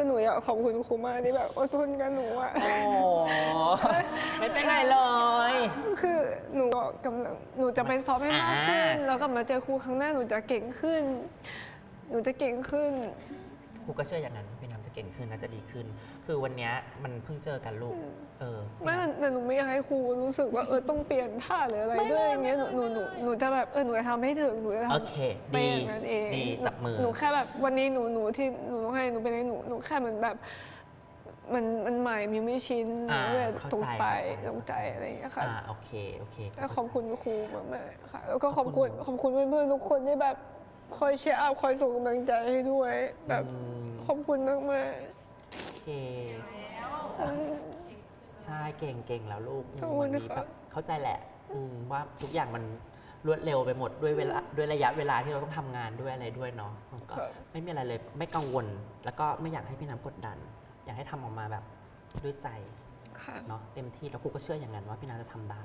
คือหนูอยากขอบคุณครูมากที่แบบอดทนกับหนูอะโอ้ไม่เป็นไรเลย คือหนูก็กำลังหนูจะไปซ้อมให้มากขึ้น อ่า แล้วกลับมาเจอครูครั้งหน้าหนูจะเก่งขึ้น หนูจะเก่งขึ้น ครูก็เชื่ออย่างนั้นพี่น้ำจะเก่งขึ้นน่าจะดีขึ้น คือวันเนี้ยมันเพิ่งเจอกันลูก เออ ไม่แต่หนูไม่อยากให้ครูรู้สึกว่าเออต้องเปลี่ยนท่าหรืออะไรด้วยอย่างเงี้ยหนูหนูห นูหนูจะแบบเออหนูจะทำให้ถึงหนูจะทำโอเคไปดีอย่างนั้นเองดีจับมือ หนูแค่แบบวันนี้หนูหนูที่หนูต้องให้หนูเป็นไงหนูหนูแค่เหมือนแบบ มันมันใหม่มิวไม่ชินหนูอ่าก็เลยเข้าตรงใจไปเข้าใจตรงใจอะไรอย่างเงี้ยค่ะอ่าโอเคโอเคก็ขอบคุณครูมากๆค่ะ แล้วก็ขอบคุณขอบคุณขอบคุณเพื่อนๆทุกคนที่แบบคอยเชียร์อัพคอยส่งกำลังใจให้ด้วย แบบอืมขอบคุณมากโอเคๆอืมใช่เก่งเก่งแล้วลูกขอบคุณวันนี้นะคะแบบเข้าใจแหละอืมว่าทุกอย่างมัน รวดเร็วไปหมดด้วยเวลาด้วยระยะเวลาที่เราต้องทำงานด้วยอะไรด้วยเนาะมันก็ครับ ไม่มีอะไรเลยไม่กังวล แล้วก็ไม่อยากให้พี่น้ำกดดัน อยากให้ทำออกมาแบบด้วยใจค่ะ เนาะเต็มที่แล้วครูก็เชื่ออย่างนั้นว่าพี่น้ำจะทำได้